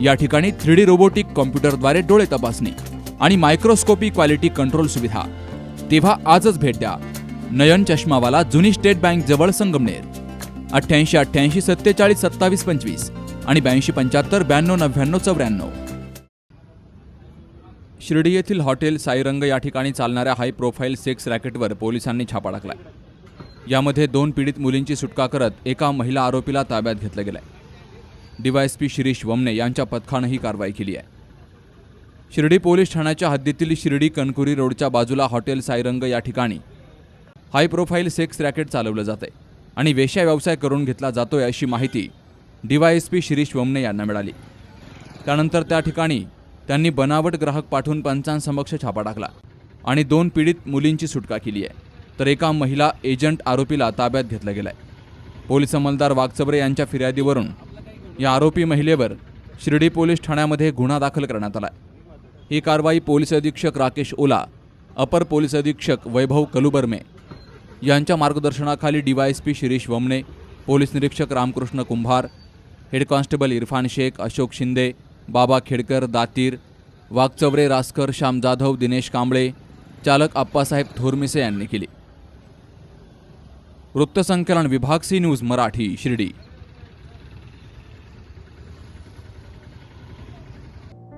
या ठिकाणी three D robotic कॉम्प्युटरद्वारे डोळे तपासणी आणि मायक्रोस्कोपी क्वालिटी कंट्रोल सुविधा. तेव्हा आजच भेट द्या. नयन चष्मावाला जुनी स्टेट बँक जवळ संगमनेर. अठ्ठ्याऐंशी अठ्ठ्याऐंशी सत्तेचाळीस सत्तावीस पंचवीस आणि ब्याऐंशी पंच्याहत्तर ब्याण्णव नव्याण्णव चौऱ्याण्णव. शिर्डी येथील हॉटेल साईरंग या ठिकाणी चालणाऱ्या हाय प्रोफाईल सेक्स रॅकेटवर पोलिसांनी छापा टाकलाय. यामध्ये दोन पीडित मुलींची सुटका करत एका महिला आरोपीला ताब्यात घेतलं गेलंय. डीवायएसपी शिरीष वमने यांच्या पथकानं ही कारवाई केली आहे. शिर्डी पोलीस ठाण्याच्या हद्दीतील शिर्डी कणकुरी रोडच्या बाजूला हॉटेल सायरंग या ठिकाणी. हाय प्रोफाईल सेक्स रॅकेट चालवलं जातंय आणि वेश्या व्यवसाय करून घेतला जातोय अशी माहिती डीवायएसपी शिरीष वमने यांना मिळाली. त्यानंतर त्या ठिकाणी त्यांनी बनावट ग्राहक पाठवून पंचांसमक्ष छापा टाकला आणि दोन पीडित मुलींची सुटका केली आहे. तर एका महिला एजंट आरोपीला ताब्यात घेतलं गेलं आहे पोलीस अंमलदार वाघचबरे यांच्या फिर्यादीवरून या आरोपी महिलेवर शिर्डी पोलीस ठाण्यामध्ये गुन्हा दाखल करण्यात आला ही कारवाई पोलीस अधीक्षक राकेश ओला अपर पोलीस अधीक्षक वैभव कलुबर्मे यांच्या मार्गदर्शनाखाली डीवायएसपी शिरीष वमने पोलीस निरीक्षक रामकृष्ण कुंभार हेड कॉन्स्टेबल इरफान शेख अशोक शिंदे बाबा खेडकर दातीर वाघचवरे रासकर श्याम जाधव दिनेश कांबळे चालक आप्पासाहेब थोरमिसे यांनी केली. वृत्तसंकलन विभाग सी न्यूज मराठी शिर्डी.